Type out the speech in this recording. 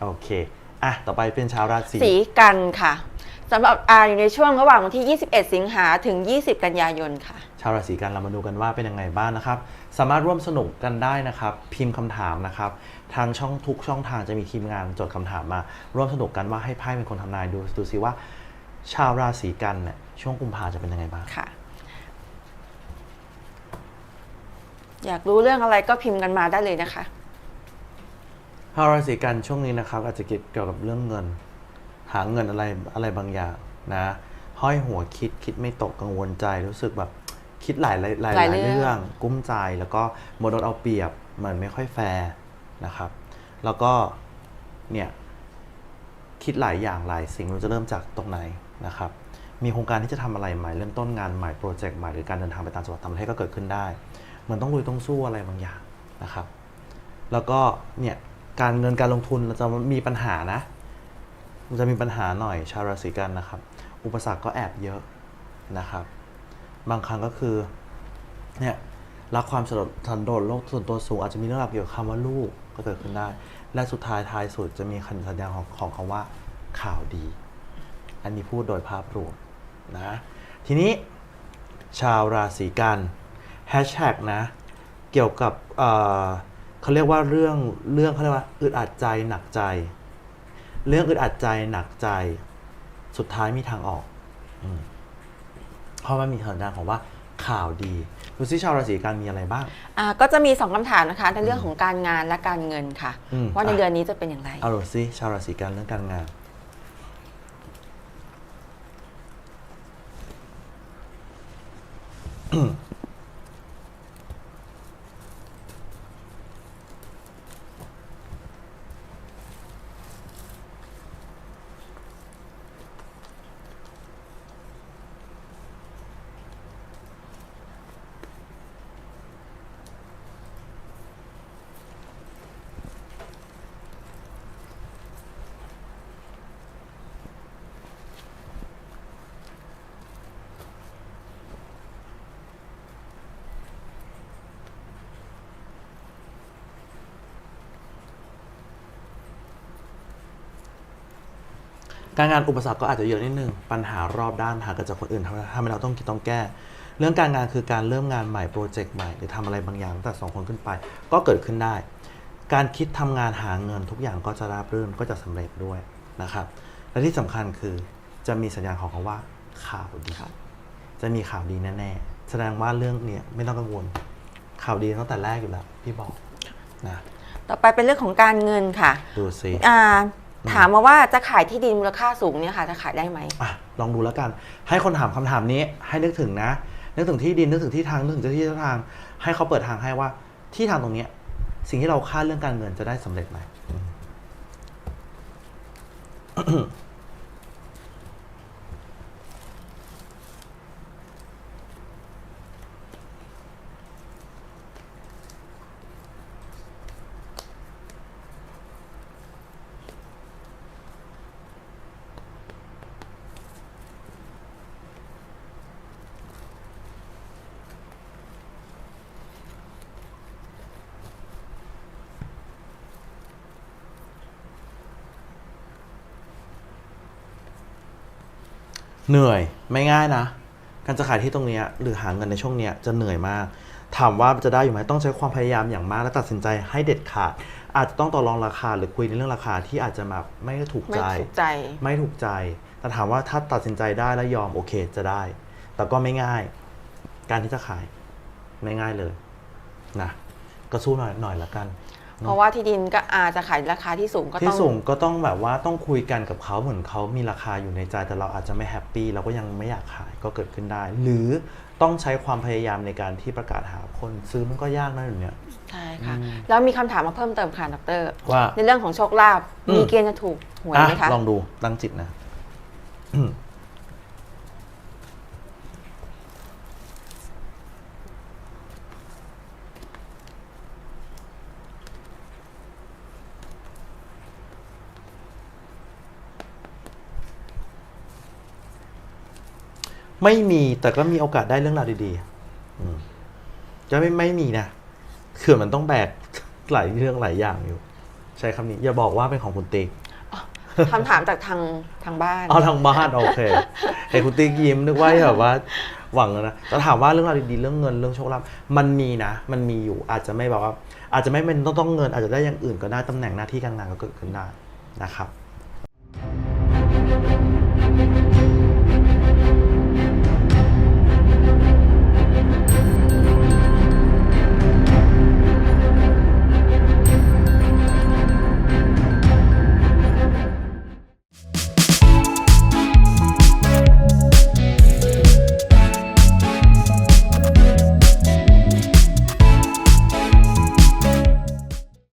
โอเค อะ ต่อไปเป็นชาวราศีสีกันค่ะสำหรับอาอยู่ในช่วงระหว่างวันที่ 21 สิงหาถึง 20 กันยายนค่ะ ชาวราศีกันเรามาดูกันว่าเป็นยังไงบ้างนะครับ สามารถร่วมสนุกกันได้นะครับ พิมพ์คำถามนะครับ ทางช่องทุกช่องทางจะมีทีมงานจดคำถามมา ร่วมสนุกกันว่าให้ไพ่เป็นคนทำนายดูดูซิว่า ชาวราศีกันเนี่ยช่วงกุมภาจะเป็นยังไงบ้าง ค่ะ อยากรู้เรื่องอะไรก็พิมพ์กันมาได้เลยนะคะ ชาวราศีกันช่วงนี้นะครับอาจจะเกี่ยวกับเรื่องเงิน หาเงินอะไรอะไรบางอย่างนะห้อยหัวคิดคิดไม่ตกกังวลใจรู้สึกแบบคิดหลายหลายหลายหลายหลายเรื่องเรื่องกุ้มใจแล้วก็โมโดนเอาเปรียบเหมือนไม่ค่อยแฟร์นะครับ แล้วก็เนี่ยคิดหลายอย่างหลายสิ่งไม่รู้จะเริ่มจากตรงไหนนะครับ มีโครงการที่จะทำอะไรใหม่เริ่มต้นงานใหม่โปรเจกต์ใหม่หรือการเดินทางไปต่างจังหวัดต่างประเทศก็เกิดขึ้นได้เหมือนต้องลุยต้องสู้อะไรบางอย่างนะครับ แล้วก็เนี่ย การเงินการลงทุนเราจะมีปัญหานะมันจะมีปัญหาหน่อยชาวราศีกันนะครับ อุปสรรคก็แอบเยอะนะครับ บางครั้งก็คือเนี่ยรักความสดสันโดษโลกส่วนตัวสูงอาจจะมีเรื่องราวเกี่ยวกับคำว่าลูกก็เกิดขึ้นได้ และสุดท้ายท้ายสุดจะมีคำสัญญาของของคำว่าข่าวดี อันนี้พูดโดยภาพรวมนะทีนี้ชาวราศีกันแฮชแท็กนะ เกี่ยวกับ เอ่อเขาเรียกว่าเรื่องเรื่องเขาเรียกว่าอึดอัดใจหนักใจ เรื่องอึดอัดใจหนักใจ สุดท้ายมีทางออกอมเพราะว่ามีสัญญาณของว่าข่าวดีดูซิชาวราศีกันมีอะไรบ้างอ่าก็จะมี 2คำถามนะคะในเรื่องของการงานและการเงินค่ะอืมว่าในอะเดือนนี้จะเป็นอย่างไร เอาดูซิชาวราศีกันเรื่องการงาน การงานอุปสรรคก็อาจจะเยอะนิดนึง ปัญหารอบด้านหาเกิดจากคนอื่นทำให้ทำให้เราต้องคิดต้องแก้ เรื่องการงานคือการเริ่มงานใหม่โปรเจกต์ใหม่หรือทำอะไรบางอย่างตั้งแต่สองคนขึ้นไป ก็เกิดขึ้นได้ การคิดทำงานหาเงินทุกอย่างก็จะราบรื่นก็จะสำเร็จด้วยนะครับ และที่สำคัญคือจะมีสัญญาณของคำว่าข่าวดีจะมีข่าวดีแน่ๆแสดงว่าเรื่องเนี้ยไม่ต้องกังวล ข่าวดีตั้งแต่แรกอยู่แล้วพี่บอกนะต่อไปเป็นเรื่องของการเงินค่ะ ดูสิอ่า ถามมาว่าจะขายที่ดินมูลค่าสูงเนี่ยค่ะจะขายได้ไหมอะลองดูแล้วกัน ให้คนถามคำถามนี้ให้นึกถึงนะ นึกถึงที่ดินนึกถึงที่ทางนึกถึงที่ทาง ให้เขาเปิดทางให้ว่าที่ทางตรงเนี้ยสิ่งที่เราคาดเรื่องการเงินจะได้สำเร็จไหม เหนื่อยไม่ง่ายนะ การจะขายที่ตรงเนี้ยหรือหาเงินในช่วงเนี้ยจะเหนื่อยมาก ถามว่าจะได้อยู่ไหมต้องใช้ความพยายามอย่างมากและตัดสินใจให้เด็ดขาด อาจจะต้องต่อรองราคาหรือคุยในเรื่องราคาที่อาจจะแบบไม่ถูกไม่ใจถูกใจ ไม่ถูกใจ แต่ถามว่าถ้าตัดสินใจได้แล้วยอมโอเคจะได้ แต่ก็ไม่ง่าย การที่จะขายไม่ง่ายเลยนะก็สู้หน่อยหน่อยละกัน เพราะว่าที่ดินก็อาจจะขายราคาที่สูงก็ที่ต้องสูงก็ต้องแบบว่าต้องคุยกันกับเขาเหมือนเขามีราคาอยู่ในใจแต่เราอาจจะไม่แฮปปี้เราก็ยังไม่อยากขายก็เกิดขึ้นได้ หรือต้องใช้ความพยายามในการที่ประกาศหาคนซื้อมันก็ยากนะอยู่เนี่ยใช่ค่ะแล้วมีคำถามมาเพิ่มเติมค่ะดรว่าในเรื่องของโชคลาภอืมมีเกณฑ์จะถูกหวยไหมคะอะลองดูตั้งจิตนะ ไม่มีแต่ก็มีโอกาสได้เรื่องราวดีๆอืมจะไม่ไม่มีนะคือมันต้องแบกหลายเรื่องหลายอย่างอยู่ ใช้คำนี้ อย่าบอกว่าเป็นของคุณติ๊กคำถามจากทางทางบ้านเอาทางบ้านโอเคเห็นคุณติ๊กยิ้มนึกว่าแบบว่าหวังนะแต่ถามว่าเรื่องราวดีๆเรื่องเงินเรื่องโชคลาภมันมีนะ มันมีอยู่อาจจะไม่แบบว่า อาจจะไม่เป็นต้องต้องเงิน อาจจะได้อย่างอื่นก็ได้ตำแหน่งหน้าที่การงานก็เกิดขึ้นได้นะครับ